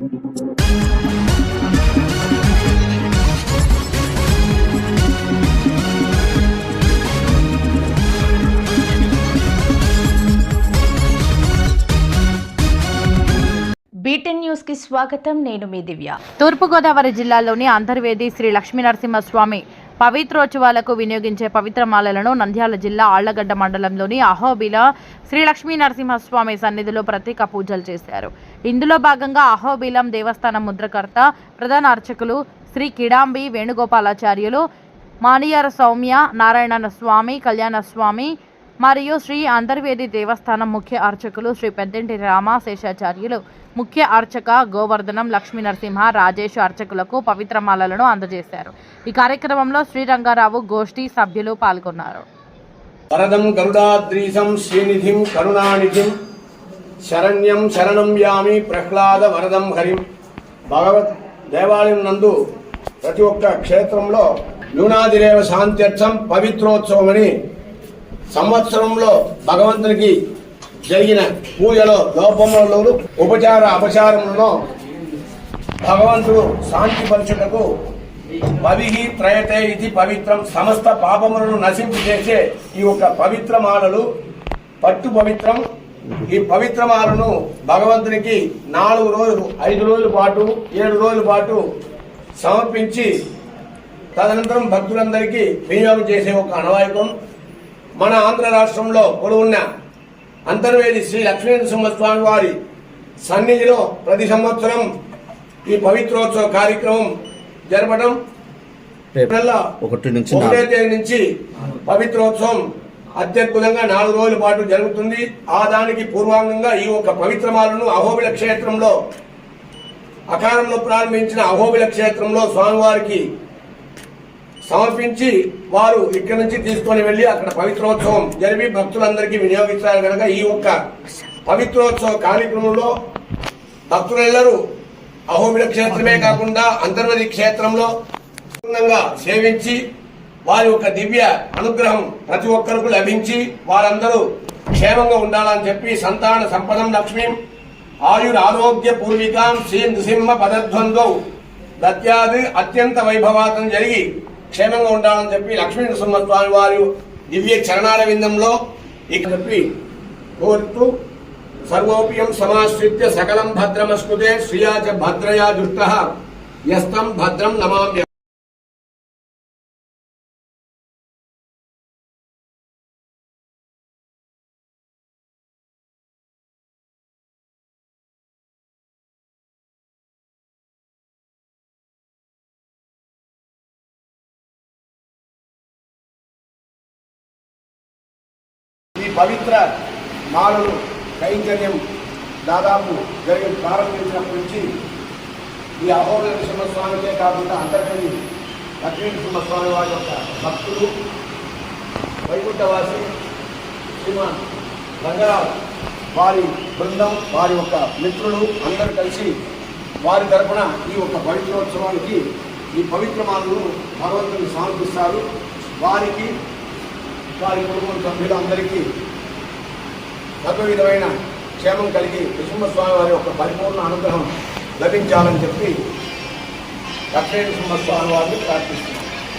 Beaten న్యూస్కి స్వాగతం. నేను మీ దివ్య. తూర్పుగోదావరి జిల్లాలోని అంతర్వేది శ్రీ లక్ష్మీ నరసింహస్వామి పవిత్రోత్సవాలకు వినియోగించే పవిత్ర మాలలను నంద్యాల జిల్లా ఆళ్ళగడ్డ మండలంలోని అహోబిల శ్రీ లక్ష్మీ నరసింహస్వామి సన్నిధిలో ప్రత్యేక పూజలు చేశారు. ఇందులో భాగంగా అహోబిలం దేవస్థానం ముద్రకర్త ప్రధాన అర్చకులు శ్రీ కిడాంబి వేణుగోపాలాచార్యులు మానియార సౌమ్య నారాయణ స్వామి కళ్యాణ స్వామి మరియు శ్రీ అంతర్వేది దేవస్థానం ముఖ్య అర్చకులు శ్రీ పెద్దంటి రామ శేషాచార్యులు ముఖ్య అర్చక గోవర్ధనం లక్ష్మీ నరసింహ రాజేష్ అర్చకులకు పవిత్ర మాలలను అందజేశారు. ఈ కార్యక్రమంలో శ్రీరంగారావు గోష్ఠి సభ్యులు పాల్గొన్నారు. వరదం గరుడాద్రీశం శ్రీనిధిం కరుణానిధిం శరణ్యం శరణం యామి ప్రహ్లాద వరదం హరిం. భగవత్ దేవాలయం నందు ప్రతి ఒక్క క్షేత్రంలో న్యూనాదిరేవ శాంత్యర్థం పవిత్రోత్సవం అని సంవత్సరంలో భగవంతునికి జరిగిన పూజలో లోపములలో ఉపచార అపచారములను భగవంతుడు శాంతి పరుచుటకు పవిహి త్రయతే ఇది పవిత్రం. సమస్త పాపములను నశింపు చేసే ఈ యొక్క పవిత్రమాలలు పట్టు పవిత్రం. ఈ పవిత్రమాలను భగవంతునికి నాలుగు రోజులు ఐదు రోజుల పాటు ఏడు రోజుల పాటు సమర్పించి తదనంతరం భక్తులందరికీ వినియోగం చేసే ఒక అనవాయకం మన ఆంధ్ర రాష్ట్రంలో కొలువున్న అంతర్వేది శ్రీ లక్ష్మీ నరసింహస్వామి వారి సన్నిధిలో ప్రతి సంవత్సరం ఈ పవిత్రోత్సవ కార్యక్రమం జరపడం ఒకటి నుంచి ఒకటే. తేదీ నుంచి పవిత్రోత్సవం అత్యద్భుతంగా నాలుగు రోజుల పాటు జరుగుతుంది ఆ దానికి పూర్వాంగంగా ఈ యొక్క పవిత్రమాలను అహోబిల క్షేత్రంలో అకారంలో ప్రారంభించిన అహోబిల క్షేత్రంలో స్వామివారికి సమర్పించి వారు ఇక్కడ నుంచి తీసుకొని వెళ్ళి అక్కడ పవిత్రోత్సవం జరిపి భక్తులందరికీ వినియోగించారు కనుక ఈ యొక్క పవిత్రోత్సవ కార్యక్రమంలో భక్తులెల్లరూ అహోబిల క్షేత్రమే కాకుండా అంతర్వది క్షేత్రంలో సేవించి వారి యొక్క దివ్య అనుగ్రహం ప్రతి ఒక్కరికి లభించి వారందరూ క్షేమంగా ఉండాలని చెప్పి సంతాన సంపదం లక్ష్మీ ఆయుర్ ఆరోగ్య పూర్వికాం శ్రీ నృసింహ పదద్వంద్వౌ దత్యాది అత్యంత వైభవాతం జరిగి క్షేమంగా ఉండాలని చెప్పి లక్ష్మీ నరసింహస్వామి వారి దివ్య చరణాల విందంలో ఇక చెప్పి కోరుతూ సర్వోపియం సమాశ్రిత్య సకలం భద్రమస్కృతే శ్రియా చ భద్రయా దుష్ట యస్తం భద్రం నమామ్య పవిత్ర మాలలు కైంకర్యం దాదాపు జరిగి ప్రారంభించినప్పటి నుంచి ఈ అహోబల సింహస్వామికే కాకుండా అంతర్గతి లక్ష్మీ సింహస్వామి వారి యొక్క భక్తులు వైకుంఠవాసి శ్రీమాన్ రంగరావు వారి బృందం వారి యొక్క మిత్రులు అందరూ కలిసి వారి తరపున ఈ యొక్క పవిత్రోత్సవానికి ఈ పవిత్రమాలను భగవంతుని సమర్పిస్తారు. వారికి వారి కుటుంబ సభ్యులందరికీ సర్వ విధమైన క్షేమం కలిగి నృసింహస్వామి వారి యొక్క పరిపూర్ణ అనుగ్రహం లభించాలని చెప్పి లక్ష్మీ నృసింహస్వామి వారిని ప్రార్థిస్తున్నారు